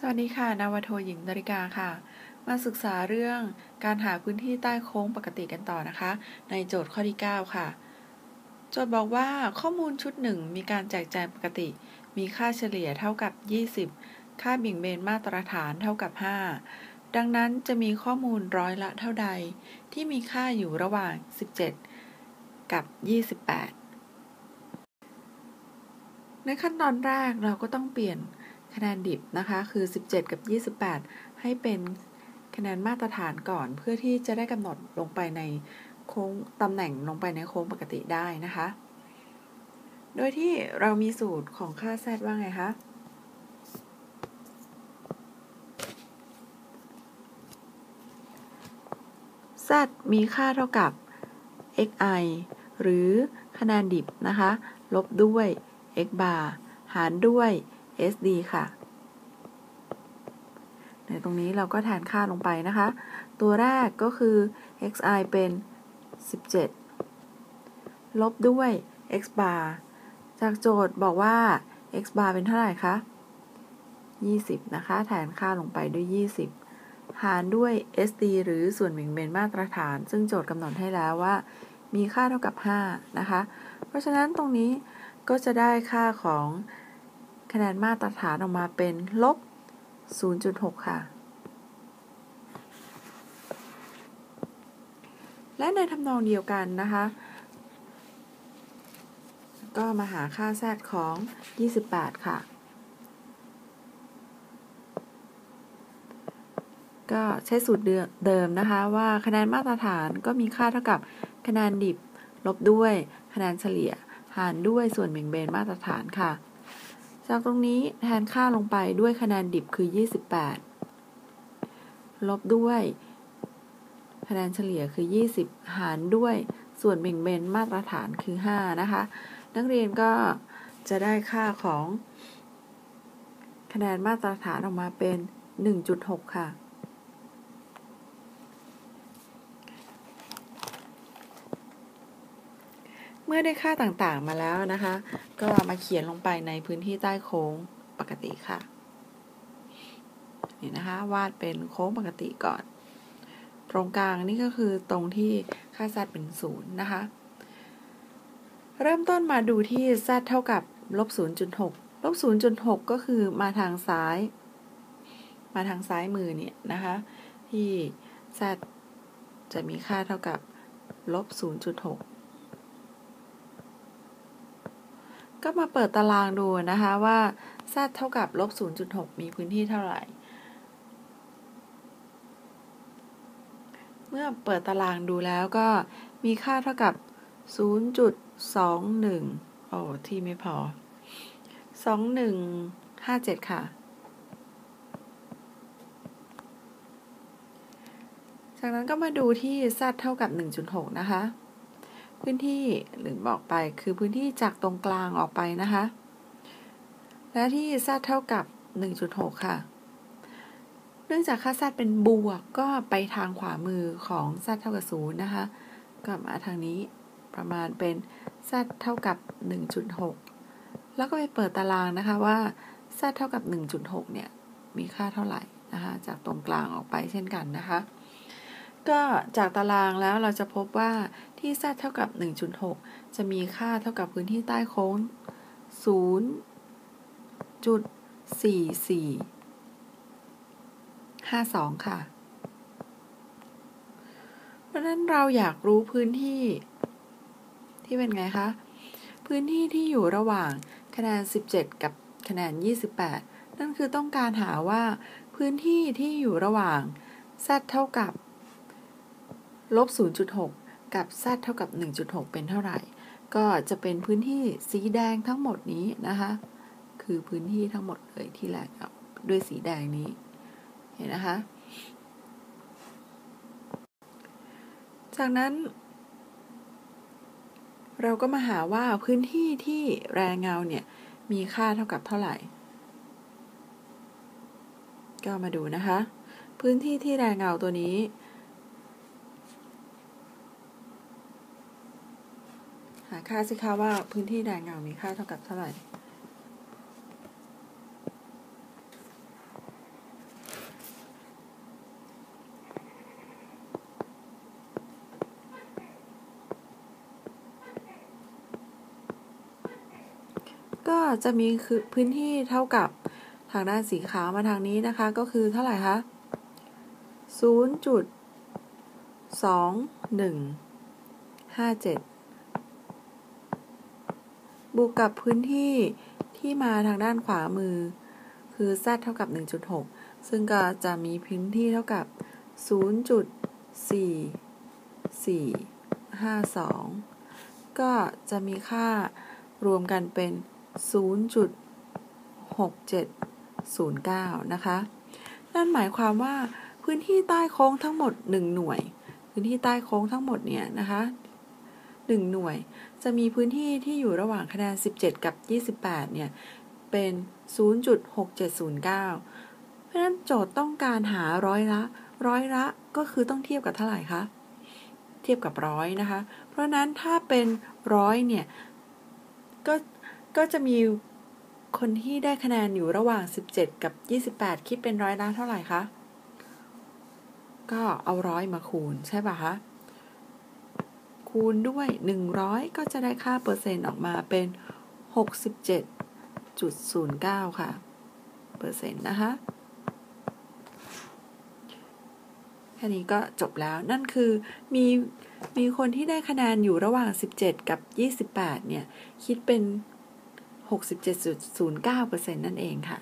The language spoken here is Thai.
สวัสดีค่ะนาวโทหญิงดาริกาค่ะ มาศึกษาเรื่องการหาพื้นที่ใต้โค้งปกติกันต่อนะคะ ในโจทย์ข้อที่ 9 ค่ะ โจทย์บอกว่าข้อมูลชุดหนึ่งมีการแจกแจงปกติ มีค่าเฉลี่ยเท่ากับ 20 ค่าบิ่งเบนมาตรฐานเท่ากับ 5 ดังนั้นจะมีข้อมูลร้อยละเท่าใด ที่มีค่าอยู่ระหว่าง 17 กับ 28 ในขั้นตอนแรกเราก็ต้องเปลี่ยน คะแนนดิบนะคะคือ 17 กับ 28 ให้เป็นคะแนนมาตรฐานก่อนเพื่อที่จะได้กำหนดลงไปในโค้งตำแหน่งลงไปในโค้งปกติได้นะคะ โดยที่เรามีสูตรของค่า z ว่าไงคะ z มีค่าเท่ากับ xi หรือคะแนนดิบนะคะ ลบด้วย x bar หารด้วย sd ค่ะ ในตรงนี้เราก็แทนค่าลงไปนะคะ ตัวแรกก็คือ xi เป็น 17 ลบด้วย x bar จากโจทย์บอกว่า x bar เป็นเท่าไหร่คะ 20 นะคะ แทนค่าลงไปด้วย 20 หารด้วย sd หรือส่วนหมิ่งเบนมาตรฐาน ซึ่งโจทย์กำหนดให้แล้วว่า มีค่าเท่ากับ 5 นะคะ เพราะฉะนั้นตรงนี้ก็จะได้ค่าของ คะแนนมาตรฐานออกมาเป็นลบ 0.6 ค่ะ และในทำนองเดียวกันนะคะ ก็มาหาค่าแซดของ 28 ค่ะ ก็ใช้สูตรเดิมนะคะว่าคะแนนมาตรฐานก็มีค่าเท่ากับคะแนนดิบลบด้วยคะแนนเฉลี่ยหารด้วยส่วนเบ่งเบนมาตรฐานค่ะ จากตรงนี้แทนค่าลงไปด้วยคะแนนดิบคือ 28 ลบด้วย คะแนนเฉลี่ยคือ 20 หารด้วยส่วนเบ่งเบนมาตรฐานคือ 5 นะคะ นักเรียนก็จะได้ค่าของ คะแนนมาตรฐานออกมาเป็น 1.6 ค่ะ เมื่อได้ค่าต่างๆมาแล้วนะคะ ก็มาเขียนลงไปในพื้นที่ใต้โค้งปกติค่ะ นี่นะคะ วาดเป็นโค้งปกติก่อน ตรงกลางนี่ก็คือตรงที่ค่า z เป็นศูนย์นะคะ เริ่มต้นมาดูที่ z เท่ากับลบ0.6ลบ0.6 ก็คือมาทางซ้าย มาทางซ้ายมือเนี่ยนะคะ ที่ z จะมีค่าเท่ากับลบ0.6 ก็มาเปิดตารางดูนะคะว่า z เท่ากับลบ0.6 มีพื้นที่เท่าไหร่ เมื่อเปิดตารางดูแล้วก็มีค่าเท่ากับ 0.21 โอ้ที่ไม่พอ 2157 ค่ะ จากนั้นก็มาดูที่ z เท่ากับ 1.6 นะคะ พื้นที่หรือบอกไปคือพื้นที่จากตรงกลางออกไปนะคะ และที่ z เท่ากับ 1.6 ค่ะ เนื่องจากค่า z เป็นบวกก็ไปทางขวามือของ z เท่ากับ0นะคะก็มาทางนี้ประมาณเป็น z เท่ากับ 1.6 แล้วก็ไปเปิดตารางนะคะว่า z เท่ากับ 1.6 เนี่ย มีค่าเท่าไหร่นะคะจากตรงกลางออกไปเช่นกันนะคะ ก็จากตารางแล้วเราจะพบว่า ที่ z เท่ากับ 1.6 จะมีค่าเท่ากับพื้นที่ใต้โค้ง 0.4452 ค่ะ เพราะนั้นเราอยากรู้พื้นที่ ที่เป็นไงคะ พื้นที่ที่อยู่ระหว่างคะแนน 17 กับคะแนน 28 นั่นคือต้องการหาว่า พื้นที่ที่อยู่ระหว่าง z เท่ากับลบ0.6 กับ z เท่ากับ 1.6 เป็นเท่าไหร่ ก็จะเป็นพื้นที่สีแดงทั้งหมดนี้นะคะ คือพื้นที่ทั้งหมดเลยที่แหลกด้วยสีแดงนี้ เห็นนะคะ จากนั้น เราก็มาหาว่าพื้นที่ที่แรงเงาเนี่ย มีค่าเท่ากับเท่าไหร่ ก็มาดูนะคะ พื้นที่ที่แรงเงาตัวนี้ หาค่าสิคะว่าพื้นที่แดนเงามีค่าเท่ากับเท่าไหร่ ก็จะมีคือพื้นที่เท่ากับทางด้านสีขาวมาทางนี้นะคะ ก็คือเท่าไหร่คะ0.2157 บวกกับพื้นที่ที่มาทางด้านขวามือ คือ z เท่ากับ 1.6 ซึ่งก็จะมีพื้นที่เท่ากับ 0.4452 ก็จะมีค่ารวมกันเป็น 0.6709 นะคะ นั่นหมายความว่าพื้นที่ใต้โค้งทั้งหมด 1 หน่วย พื้นที่ใต้โค้งทั้งหมดเนี่ยนะคะ 1 หน่วย จะมีพื้นที่ที่อยู่ระหว่างคะแนน 17 กับ 28 เนี่ย เป็น 0.6709 เพราะฉะนั้นโจทย์ต้องการหาร้อยละ ร้อยละก็คือต้องเทียบกับเท่าไหร่คะ เทียบกับร้อยนะคะ เพราะนั้นถ้าเป็นร้อยเนี่ย ก็ ก็จะมีคนที่ได้คะแนนอยู่ระหว่าง 17 กับ 28 คิดเป็นร้อยละเท่าไหร่คะ ก็เอาร้อยมาคูณใช่ป่ะคะ คูณด้วย 100 ก็จะได้ค่าเปอร์เซ็นต์ออกมาเป็น 67.09 ค่ะ เปอร์เซ็นต์นะคะแค่นี้ก็จบแล้วนั่นคือมีมีคนที่ได้คะแนนอยู่ระหว่าง 17 กับ 28 เนี่ย คิดเป็น 67.09%นั่นเองค่ะ